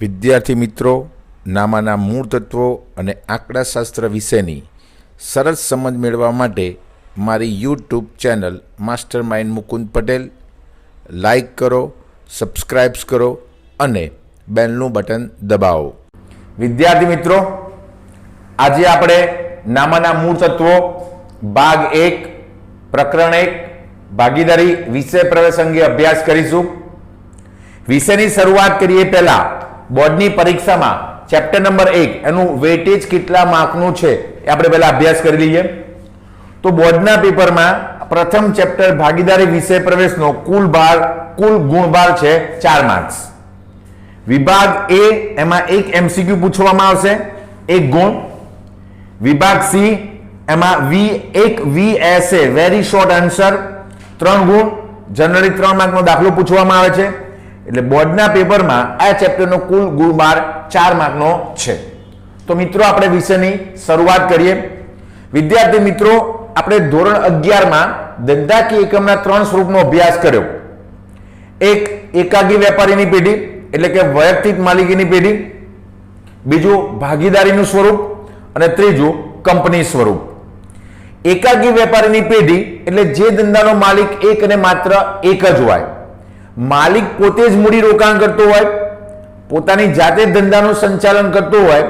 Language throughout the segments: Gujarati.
વિદ્યાર્થી મિત્રો, નામાના મૂળ તત્વો અને આંકડાશાસ્ત્ર વિશેની સરસ સમજ મેળવવા માટે મારી YouTube channel master mind Mukund Patel like કરો, સબસ્ક્રાઇબ્સ કરો અને બેલનું બટન દબાવો. વિદ્યાર્થી મિત્રો, આજે આપણે નામાના મૂળ તત્વો ભાગ એક, પ્રકરણ એક, ભાગીદારી વિષય પ્રવેશ અંગે અભ્યાસ કરીશું. વિષયની શરૂઆત કરીએ પહેલા બોર્ડની પરીક્ષામાં ચેપ્ટર નંબર એક એનું વેટેજ કેટલા માર્કનું છે એ આપણે પહેલા અભ્યાસ કરી લઈએ. તો બોર્ડના પેપરમાં પ્રથમ ચેપ્ટર ભાગીદારી વિષય પ્રવેશનો કુલ ભાર, કુલ ગુણભાર છે ચાર માર્ક્સ વિભાગ એ એમાં એક એમસીક્યુ પૂછવામાં આવશે, એક ગુણ. વિભાગ સી એમાં વી, એક V S A very short answer ત્રણ ગુણ. જનરલી ત્રણ માર્કનો દાખલો પૂછવામાં આવે છે. એટલે બોર્ડના પેપરમાં આ ચેપ્ટરનો કુલ ગુણભાર ચાર માર્કનો છે. તો મિત્રો, આપણે વિષયની શરૂઆત કરીએ. વિદ્યાર્થી મિત્રો, આપણે ધોરણ અગિયારમાં ધંધાકીય એકમના ત્રણ સ્વરૂપનો અભ્યાસ કર્યો. એક એકાગી વેપારીની પેઢી, એટલે કે વૈયક્તિક માલિકીની પેઢી. બીજું ભાગીદારીનું સ્વરૂપ અને ત્રીજું કંપની સ્વરૂપ. એકાગી વેપારીની પેઢી, એટલે જે ધંધાનો માલિક એક અને માત્ર એક જ હોય. માલિક પોતે જ મૂડી રોકાણ કરતો હોય, પોતાની જાતે ધંધાનું સંચાલન કરતો હોય,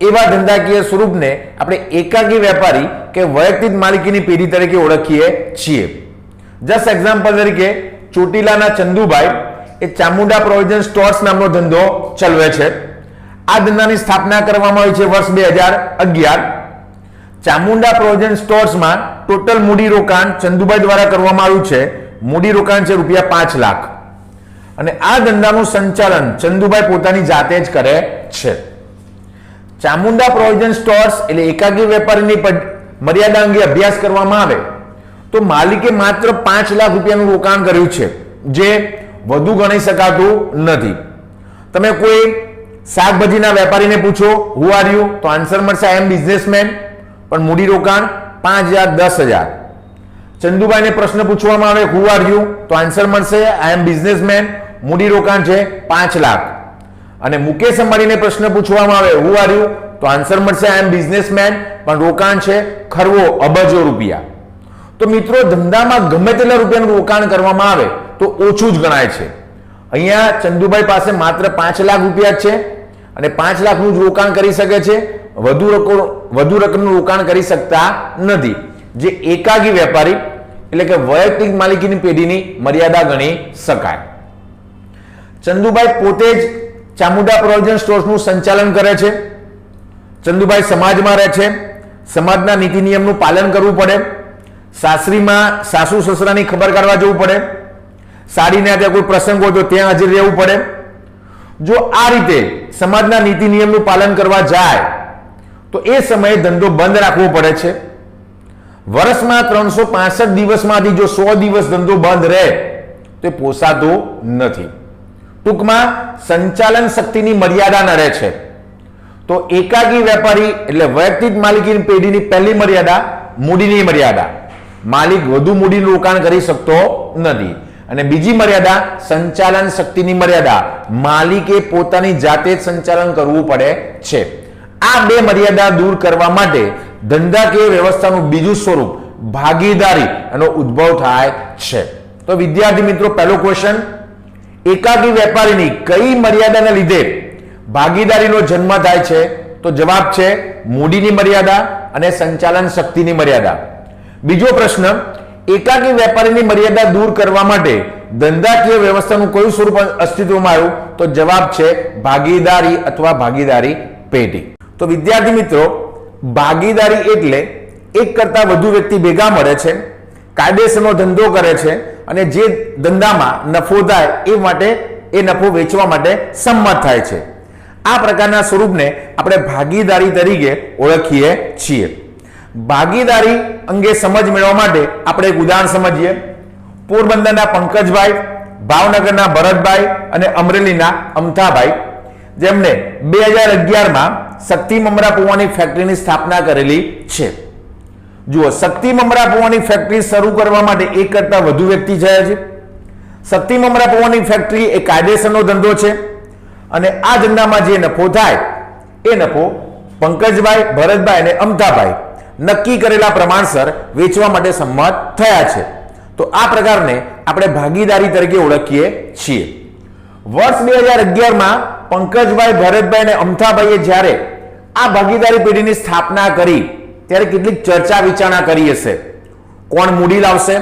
એવા ધંધાકીય સ્વરૂપને આપણે એકાગી વેપારી કે વૈયક્તિક માલિકીની પેઢી તરીકે ઓળખીએ છીએ. જસ્ટ એક્ઝામ્પલ તરીકે ચોટીલાના ચંદુભાઈ એ ચામુંડા પ્રોવિઝન સ્ટોર્સ નામનો ધંધો ચલાવે છે. આ ધંધાની સ્થાપના કરવામાં આવી છે વર્ષ બે હજાર અગિયાર. ચામુંડા પ્રોવિઝન સ્ટોર્સમાં ટોટલ મૂડી રોકાણ ચંદુભાઈ દ્વારા કરવામાં આવ્યું છે. મૂડી રોકાણ છે રૂપિયા પાંચ લાખ. અને આ ધંધાનું સંચાલન ચંદુભાઈ પોતાની જાતે જ કરે છે. ચામુંડા પ્રોવિઝન સ્ટોર્સ એટલે એકાગી વેપારીની મર્યાદા અંગે અભ્યાસ કરવામાં આવે તો માલિકે માત્ર પાંચ લાખ રૂપિયાનું રોકાણ કર્યું છે, જે વધુ ગણી શકાતું નથી. તમે કોઈ શાકભાજીના વેપારીને પૂછો હુ આર યુ તો આન્સર મળશે આઈ એમ બિઝનેસમેન પણ મૂડી રોકાણ પાંચ હજાર, દસ હજાર. ચંદુભાઈને પ્રશ્ન પૂછવામાં આવે હુ આર યુ તો આન્સર મળશે આઈ એમ બિઝનેસમેન મૂડી રોકાણ છે પાંચ લાખ. અને મુકેશ અંબાણીને પ્રશ્ન પૂછવામાં આવે હું આર યુ તો આન્સર મળશે આઈ એમ બિઝનેસમેન પણ રોકાણ છે ખરવો અબજો રૂપિયા. તો મિત્રો, ધંધામાં ગમે તેટલા રૂપિયાનું રોકાણ કરવામાં આવે, તો ઓછું જ ગણાય છે. અહીંયા ચંદુભાઈ પાસે માત્ર પાંચ લાખ રૂપિયા જ છે અને પાંચ લાખનું જ રોકાણ કરી શકે છે. વધુ રકો- વધુ રકમનું રોકાણ કરી શકતા નથી. જે એકાગી વેપારી, એટલે કે વૈયક્તિક માલિકીની પેઢીની મર્યાદા ગણી શકાય. ચંદુભાઈ પોતે જ ચામુંડા પ્રોવિઝન સ્ટોર્સનું સંચાલન કરે છે. ચંદુભાઈ સમાજમાં રહે છે. સમાજના નીતિ નિયમનું પાલન કરવું પડે. સાસરીમાં સાસુ સસરાની ખબર કાઢવા જવું પડે. સાડીને ત્યાં કોઈ પ્રસંગ હોય તો ત્યાં હાજર રહેવું પડે. જો આ રીતે સમાજના નીતિ નિયમનું પાલન કરવા જાય, તો એ સમયે ધંધો બંધ રાખવો પડે છે. વર્ષમાં ત્રણસો દિવસમાંથી જો સો દિવસ ધંધો બંધ રહે, તો એ પોસાતું નથી. ટૂંકમાં સંચાલન શક્તિની મર્યાદા નડે છે. તો એકાગી વેપારી એટલે વૈયક્તિક માલિકીની પેઢીની પહેલી મર્યાદા મૂડીની મર્યાદા. માલિક વધુ મૂડીનું રોકાણ કરી શકતો નથી. અને બીજી મર્યાદા સંચાલન શક્તિની મર્યાદા. માલિકે પોતાની જાતે જ સંચાલન કરવું પડે છે. આ બે મર્યાદા દૂર કરવા માટે ધંધાકીય વ્યવસ્થાનું બીજું સ્વરૂપ ભાગીદારી એનો ઉદ્ભવ થાય છે. તો વિદ્યાર્થી મિત્રો, પહેલો ક્વેશ્ચન એકાકી વેપારીની કઈ મર્યાદાને લીધે ભાગીદારીનો જન્મ થાય છે? તો જવાબ છે મૂડીની મર્યાદા અને સંચાલન શક્તિની મર્યાદા. બીજો પ્રશ્ન, એકાકી વેપારીની મર્યાદા દૂર કરવા માટે ધંધાકીય વ્યવસ્થાનું કયું સ્વરૂપ અસ્તિત્વમાં આવ્યું? તો જવાબ છે ભાગીદારી અથવા ભાગીદારી પેઢી. તો વિદ્યાર્થી મિત્રો, ભાગીદારી એટલે એક કરતા વધુ વ્યક્તિ ભેગા મળે છે, કાયદેસરનો ધંધો કરે છે અને જે ધંધામાં નફો થાય એ માટે, એ નફો વેચવા માટે સંમત થાય છે. આ પ્રકારના સ્વરૂપને આપણે ભાગીદારી તરીકે ઓળખીએ છીએ. ભાગીદારી અંગે સમજ મેળવવા માટે આપણે એક ઉદાહરણ સમજીએ. પોરબંદરના પંકજભાઈ, ભાવનગરના ભરતભાઈ અને અમરેલીના અમથાભાઈ જેમણે બે હજાર અગિયારમાં શક્તિ મમરા પૌવાની ફેક્ટરીની સ્થાપના કરેલી છે. જુઓ, શક્તિ મમરા પૌવાની ફેક્ટરી શરૂ કરવા માટે એક કરતા વધુ વ્યક્તિ થયા છે. શક્તિ મમરા પૌવાની ફેક્ટરી એ કાયદેસરનો ધંધો છે અને આ ધંધામાં જે નફો થાય, એ નફો પંકજભાઈ, ભરતભાઈ અને અમથાભાઈ નક્કી કરેલા પ્રમાણસર વેચવા માટે સંમત થયા છે. તો આ પ્રકારને આપણે ભાગીદારી તરીકે ઓળખીએ છીએ. વર્ષ બે હજાર અગિયારમાં પંકજભાઈ, ભરતભાઈ અને અમથાભાઈએ જ્યારે આ ભાગીદારી પેઢીની સ્થાપના કરી ત્યારે કેટલીક ચર્ચા વિચારણા કરી હશે. કોણ મૂડી લાવશે?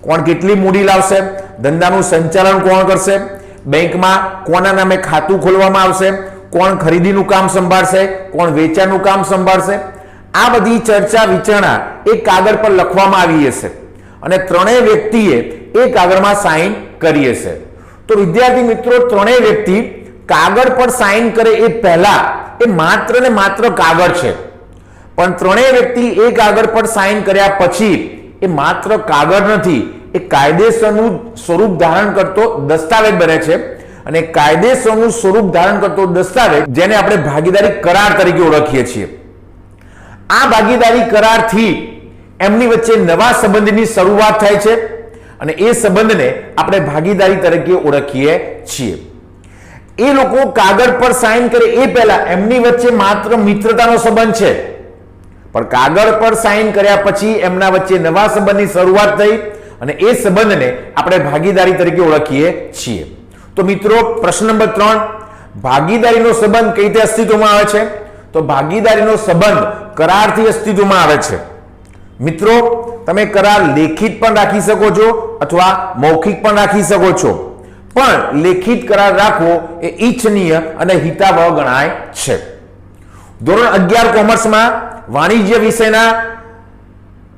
કોણ કેટલી મૂડી લાવશે? ધંધાનું સંચાલન કોણ કરશે? બેંકમાં કોના નામે ખાતું ખોલવામાં આવશે? કોણ ખરીદીનું કામ સંભાળશે? કોણ વેચાણનું કામ સંભાળશે? આ બધી ચર્ચા વિચારણા એ કાગળ પર લખવામાં આવી હશે અને ત્રણેય વ્યક્તિએ એ કાગળમાં સાઇન કરી હશે. તો વિદ્યાર્થી મિત્રો, ત્રણેય વ્યક્તિ કાગળ પર સાઇન કરે એ પહેલા એ માત્ર ને માત્ર કાગળ છે. પણ ત્રણેય વ્યક્તિ એ કાગળ પર સાઇન કર્યા પછી એ માત્ર કાગળ નથી, એ કાયદેસરનું સ્વરૂપ ધારણ કરતો દસ્તાવેજ બને છે. અને કાયદેસરનું સ્વરૂપ ધારણ કરતો દસ્તાવેજ, જેને આપણે ભાગીદારી કરાર તરીકે ઓળખીએ છીએ. આ ભાગીદારી કરારથી એમની વચ્ચે નવા સંબંધની શરૂઆત થાય છે અને એ સંબંધને આપણે ભાગીદારી તરીકે ઓળખીએ છીએ. એ લોકો કાગળ પર સાઇન કરે એ પહેલા એમની વચ્ચે માત્ર મિત્રતાનો સંબંધ છે. પણ કાગળ પર સાઈન કર્યા પછી એમના વચ્ચે નવા સંબંધની શરૂઆત થઈ અને એ સંબંધને આપણે ભાગીદારી તરીકે ઓળખીએ છીએ. તો મિત્રો, પ્રશ્ન નંબર ત્રણ, ભાગીદારીનો સંબંધ કઈ રીતે અસ્તિત્વમાં આવે છે? તો ભાગીદારીનો સંબંધ કરારથી અસ્તિત્વમાં આવે છે. મિત્રો, તમે કરાર લેખિત પણ રાખી શકો છો અથવા મૌખિક પણ રાખી શકો છો. પણ લેખિત કરાર રાખવો એ ઈચ્છનીય અને હિતાવહ ગણાય છે. ધોરણ અગિયાર કોમર્સમાં વાણિજ્ય વિષયના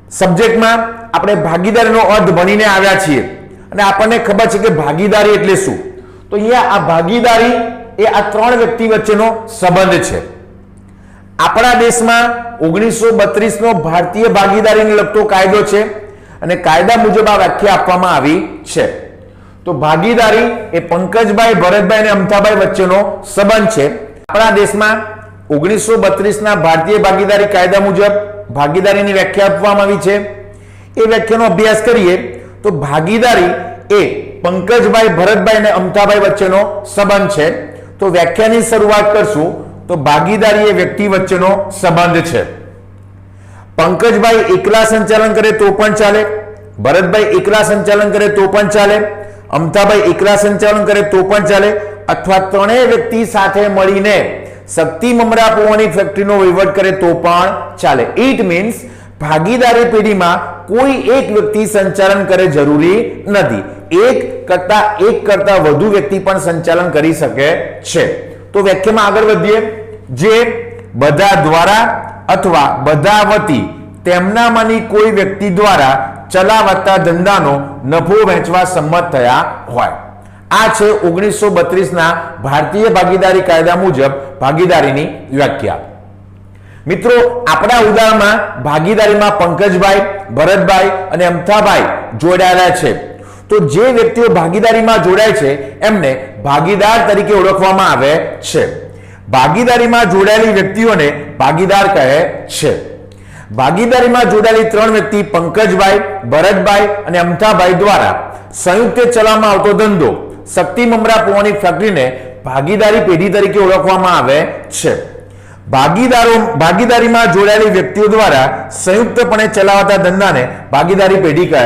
સબ્જેક્ટમાં આપણે ભાગીદારીનો અર્થ ભણીને આવ્યા છીએ. અને આપણને ખબર છે કે ભાગીદારી એટલે શું? તો અહીંયા આ ભાગીદારી એ આ ત્રણ વ્યક્તિ વચ્ચેનો સંબંધ છે. આપણા દેશમાં ઓગણીસો બત્રીસનો ભારતીય ભાગીદારીને લગતો કાયદો છે અને કાયદા મુજબ આ વ્યાખ્યા આપવામાં આવી છે. તો ભાગીદારી એ પંકજભાઈ ભરતભાઈ અને અમથાભાઈ વચ્ચેનો સંબંધ છે. આપણા દેશમાં ઓગણીસો બત્રીસના ભારતીય ભાગીદારી કાયદા મુજબ ભાગીદારીની વ્યાખ્યા આપવામાં આવી છે. એ વ્યાખ્યાનો અભ્યાસ કરીએ તો ભાગીદારી એ પંકજભાઈ, ભરતભાઈ અને અમતાભાઈ વચ્ચેનો સંબંધ છે. તો વ્યાખ્યાની શરૂઆત કરશું તો ભાગીદારી એ વ્યક્તિ વચ્ચેનો સંબંધ છે. પંકજભાઈ એકલા સંચાલન કરે તો પણ ચાલે. ભરતભાઈ એકલા સંચાલન કરે તો પણ ચાલે. અમતાભાઈ એકલા સંચાલન કરે તો પણ ચાલે. અથવા ત્રણેય વ્યક્તિ સાથે મળીને શક્તિ મમરા પૌવાની ફેક્ટરીનો વહીવટ કરે તો પણ ચાલે. ઇટ મીન્સ ભાગીદારી પેઢીમાં કોઈ એક વ્યક્તિ સંચાલન કરે જરૂરી નથી. એક કરતા એક કરતા વધુ વ્યક્તિ પણ સંચાલન કરી શકે છે. તો વ્યાખ્યામાં આગળ વધીએ. જે બધા દ્વારા અથવા બધા વતી તેમનામાંની કોઈ વ્યક્તિ દ્વારા ચલાવાતા ધંધાનો નફો વહેંચવા સંમત થયા હોય. આ છે ઓગણીસો બત્રીસના ભારતીય ભાગીદારી કાયદા મુજબ ભાગીદારીની વ્યાખ્યા. મિત્રો, આપણા ઉદાહરણમાં ભાગીદારીમાં પંકજભાઈ, ભરતભાઈ અને અમથાભાઈ જોડાયેલા છે. તો જે વ્યક્તિઓ ભાગીદારીમાં જોડાય છે, એમને ભાગીદાર તરીકે ઓળખવામાં આવે છે. ભાગીદારીમાં જોડાયેલી વ્યક્તિઓને ભાગીદાર કહે છે. ભાગીદારીમાં જોડાયેલી ત્રણ વ્યક્તિ પંકજભાઈ, ભરતભાઈ અને અમથાભાઈ દ્વારા સંયુક્ત ચલાવવામાં આવતો ધંધો, શક્તિ મમરા પોવાની ફેક્ટરીને ભાગીદારી પેઢી તરીકે ઓળખવામાં આવે છે. ભાગીદારો ભાગીદારીમાં જોડાયેલી વ્યક્તિઓ દ્વારા સંયુક્તપણે ચલાવતા ધંધાને ભાગીદારી પેઢી કહે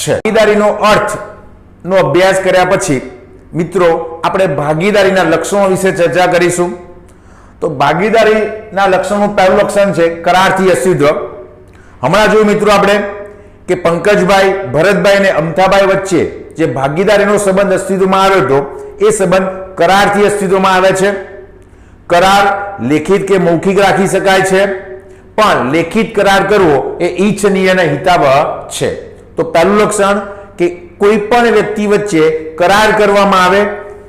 છે. ભાગીદારીનો અર્થ નો અભ્યાસ કર્યા પછી, મિત્રો, આપણે ભાગીદારીના લક્ષણો વિશે ચર્ચા કરીશું. તો ભાગીદારીના લક્ષણનું પહેલું લક્ષણ છે કરારથી અસ્તિત્વ હમણાં જોયું મિત્રો આપણે કે પંકજભાઈ, ભરતભાઈ અને અમથાભાઈ વચ્ચે જે ભાગીદારીનો સંબંધ અસ્તિત્વમાં આવ્યો હતો, એ સંબંધ કરારથી અસ્તિત્વમાં આવે છે. કરાર લેખિત કે મૌખિક રાખી શકાય છે. પણ લેખિત કરાર કરવો એ ઈચ્છનીય અને હિતાવહ છે. તો પહેલું લક્ષણ કે કોઈ પણ વ્યક્તિ વચ્ચે કરાર કરવામાં આવે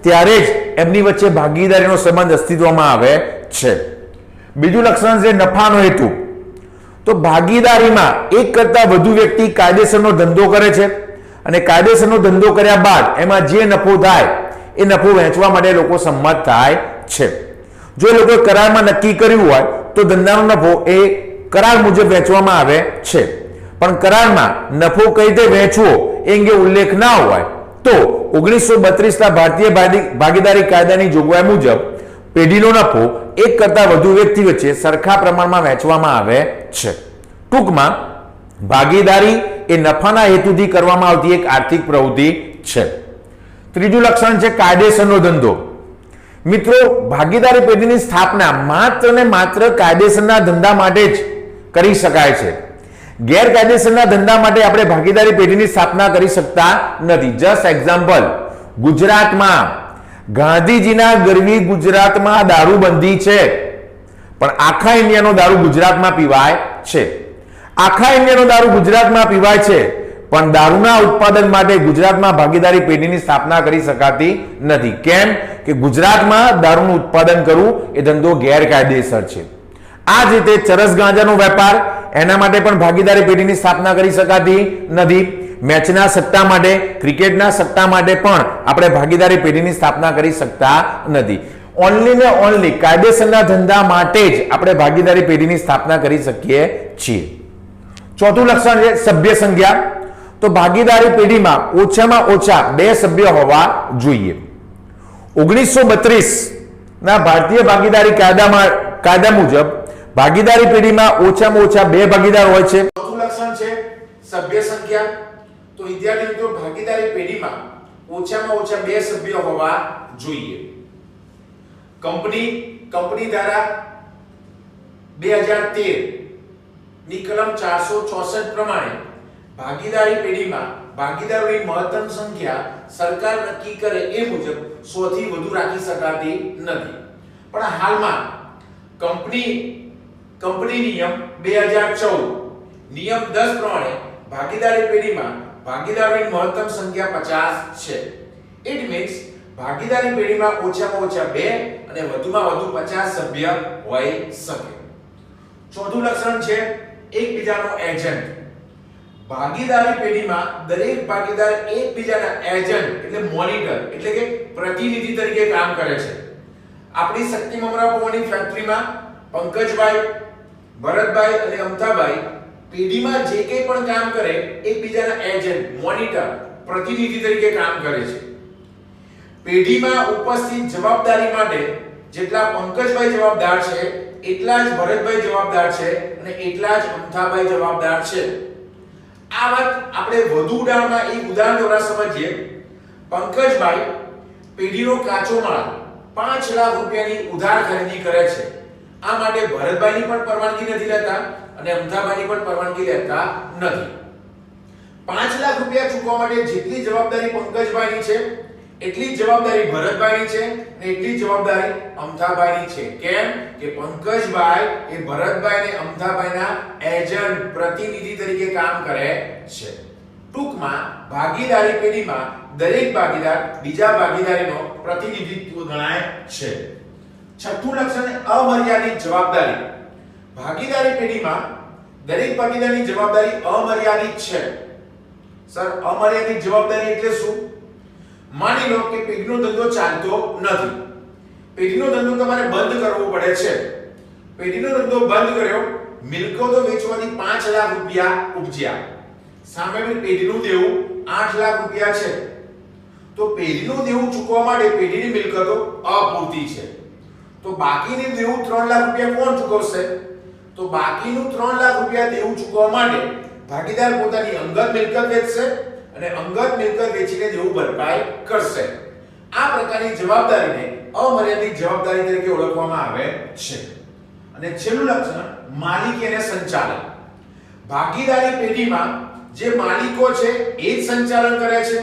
ત્યારે જ એમની વચ્ચે ભાગીદારીનો સંબંધ અસ્તિત્વમાં આવે છે. બીજું લક્ષણ છે નફાનો હેતુ. તો ભાગીદારીમાં એક કરતા વધુ વ્યક્તિ કાયદેસરનો ધંધો કરે છે. અને કાયદેસરનો ધંધો કર્યા બાદ એમાં જે નફો થાય એ નફો વહેંચવા માટે લોકો સંમત થાય છે. જો લોકોએ કરારમાં નક્કી કર્યું હોય, તો ધંધાનો નફો એ કરાર મુજબ વહેંચવામાં આવે છે. પણ કરારમાં નફો કઈ રીતે વહેંચવો એ અંગે ઉલ્લેખ ના હોય, તો ઓગણીસો બત્રીસના ભારતીય ભાગી- ભાગીદારી કાયદાની જોગવાઈ મુજબ પેઢીનો નફો એક કરતા વધુ વ્યક્તિ વચ્ચે સરખા પ્રમાણમાં વહેંચવામાં આવે છે. ટૂંકમાં, ભાગીદારી એ નફાના હેતુથી કરવામાં આવતી એક આર્થિક પ્રવૃત્તિ છે. ત્રીજું લક્ષણ છે કાયદેસરનો ધંધો. મિત્રો, ભાગીદારી પેઢીની સ્થાપના માત્ર ને માત્ર કાયદેસરના ધંધા માટે જ કરી શકાય છે. ગેરકાયદેસરના ધંધા માટે આપણે ભાગીદારી પેઢીની સ્થાપના કરી શકતા નથી. જસ્ટ એક્ઝામ્પલ ગુજરાતમાં ગાંધીજીના ગરવી ગુજરાતમાં દારૂબંધી છે. પણ આખા ઇન્ડિયાનો દારૂ ગુજરાતમાં પીવાય છે. આખા ઇન્ડિયાનો દારૂ ગુજરાતમાં પીવાય છે. પણ દારૂના ઉત્પાદન માટે ગુજરાતમાં ભાગીદારી પેઢીની સ્થાપના કરી શકાતી નથી. કેમ કે ગુજરાતમાં દારૂનું ઉત્પાદન કરવું એ ધંધો ગેરકાયદેસર છે. આ જ રીતે ચરસ ગાંજાનો વેપાર એના માટે પણ ભાગીદારી પેઢીની સ્થાપના કરી શકાતી નથી. મેચના સત્તા માટે, ક્રિકેટના સત્તા માટે પણ આપણે ભાગીદારી પેઢીની સ્થાપના કરી શકતા નથી. ઓનલી ને ઓનલી કાયદેસરના ધંધા માટે જ આપણે ભાગીદારી પેઢીની સ્થાપના કરી શકીએ છીએ. ચોથું લક્ષણ છે સભ્ય સંખ્યા. તો ભાગીદારી પેઢીમાં ઓછામાં ઓછા બે સભ્ય હોવા જોઈએ. ઓગણીસો બત્રીસ ના ભારતીય ભાગીદારી કાયદામાં, કાયદા મુજબ ભાગીદારી પેઢીમાં ઓછામાં ઓછા બે ભાગીદાર હોય છે. ચોથું છે સભ્ય સંખ્યા. તો વિદ્યાર્થી મિત્રો ભાગીદારી પેઢીમાં ઓછામાં ઓછા બે સભ્ય હોવા જોઈએ. કંપની કંપની દ્વારા બે હજાર તેરની કલમ ચારસો ચોસઠ પ્રમાણે ભાગીદારી પેઢીમાં ભાગીદારોની મહત્તમ સંખ્યા સરકાર નક્કી કરે એ મુજબ 100 થી વધુ રાખી શકાતી નથી. પણ હાલમાં કંપની કંપની નિયમ 2014 નિયમ 10 પ્રમાણે ભાગીદારી પેઢીમાં ભાગીદારોની મહત્તમ સંખ્યા 50 છે. ઇટ મીન્સ ભાગીદારી પેઢીમાં ઓછામાં ઓછા બે અને વધુમાં વધુ 50 સભ્ય હોઈ શકે. ચોથું લક્ષણ છે એકબીજાનો એજન્ટ ભાગીદારી પેઢીમાં દરેક ભાગીદાર એકબીજાના એજન્ટ એટલે મોનિટર એટલે કે પ્રતિનિધિ તરીકે કામ કરે છે. આપણી શક્તિ મમરા પવનની ફેક્ટરીમાં પંકજભાઈ, ભરતભાઈ અને અમથાભાઈ પેઢીમાં જે કંઈ પણ કામ કરે, એકબીજાના એજન્ટ મોનિટર પ્રતિનિધિ તરીકે કામ કરે છે. પેઢીમાં ઉપસ્થિત જવાબદારી માટે જેટલા પંકજભાઈ જવાબદાર છે, એટલા જ ભરતભાઈ જવાબદાર છે અને એટલા જ અમથાભાઈ જવાબદાર છે. આ વાત આપણે વધુ ઉદાહરણમાં એક ઉદાહરણ દ્વારા સમજીએ. પંકજભાઈ પેઢીનો કાચો માલ 5 લાખ રૂપિયાની ઉધાર ખરીદી કરે છે. આ માટે ભરતભાઈની પણ પરવાનગી નથી લેતા અને અમદાભાઈની પણ પરવાનગી લેતા નથી. 5 લાખ રૂપિયા ચૂકવવા માટે જેટલી જવાબદારી પંકજભાઈની છે એટલી જવાબદારી ભરતભાઈની છે અને એટલી જવાબદારી અમથાભાઈની છે. કેમ? કે પંકજભાઈ એ ભરતભાઈ અને અમથાભાઈના એજન્ટ, પ્રતિનિધિ તરીકે કામ કરે છે. ટૂંકમાં ભાગીદારી પેઢીમાં દરેક ભાગીદાર બીજા ભાગીદારીનો પ્રતિનિધિત્વ ગણાય છે. છઠ્ઠું લક્ષણ અમર્યાદિત જવાબદારી. ભાગીદારી પેઢીમાં દરેક ભાગીદારની જવાબદારી અમર્યાદિત છે. સર, અમર્યાદિત જવાબદારી એટલે શું? માની લો કે પેઢીનો ધંધો ચાલતો નથી. પેઢીનો ધંધો તમારે બંધ કરવો પડે છે. પેઢીનો ધંધો બંધ કર્યો, મિલકતો વેચવાથી 5 લાખ રૂપિયા ઉપજ્યા. સામે પેઢીનું દેવું 8 લાખ રૂપિયા છે. તો પેઢીનું દેવું ચૂકવવા માટે પેઢીની મિલકતો અપૂરતી છે. તો બાકીની દેવું 3 લાખ રૂપિયા કોણ ચૂકવશે? તો બાકીનું 3 લાખ રૂપિયા દેવું ચૂકવવા માટે ભાગીદાર પોતાની અંગત મિલકત વેચશે અને અંગત મિલકત વેચીને જેવું ભરપાઈ કરશે. આ પ્રકારની જવાબદારીને અમર્યાદિત જવાબદારી તરીકે ઓળખવામાં આવે છે. અને છેલ્લું લક્ષણ, માલિકી અને સંચાલન. ભાગીદારી પેઢીમાં જે માલિકો છે, એ જ સંચાલન કરે છે.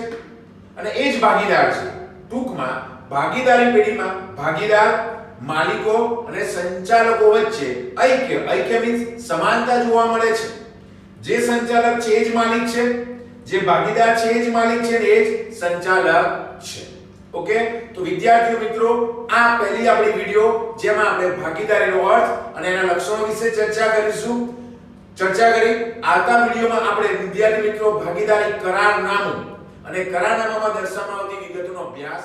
અને એ જ ભાગીદાર છે. ટૂંકમાં, ભાગીદારી પેઢીમાં ભાગીદાર, માલિકો અને સંચાલકો વચ્ચે ઐક્ય ઐક્ય મીન્સ સમાનતા જોવા મળે છે. જે સંચાલક છે, એ જ માલિક છે. જે ભાગીદાર છે એ જ માલિક છે ને એ જ સંચાલક છે. ઓકે તો વિદ્યાર્થીઓ મિત્રો, આ પહેલી આપણી વિડિયો જેમાં આપણે ભાગીદારીનો અર્થ અને એના લક્ષણો વિશે ચર્ચા કરીશું. ચર્ચા કરી, આવતા વિડિયોમાં આપણે વિદ્યાર્થી મિત્રો ભાગીદારી કરારનામું અને કરારનામામાં દર્શાવવામાં આવતી વિગતોનો અભ્યાસ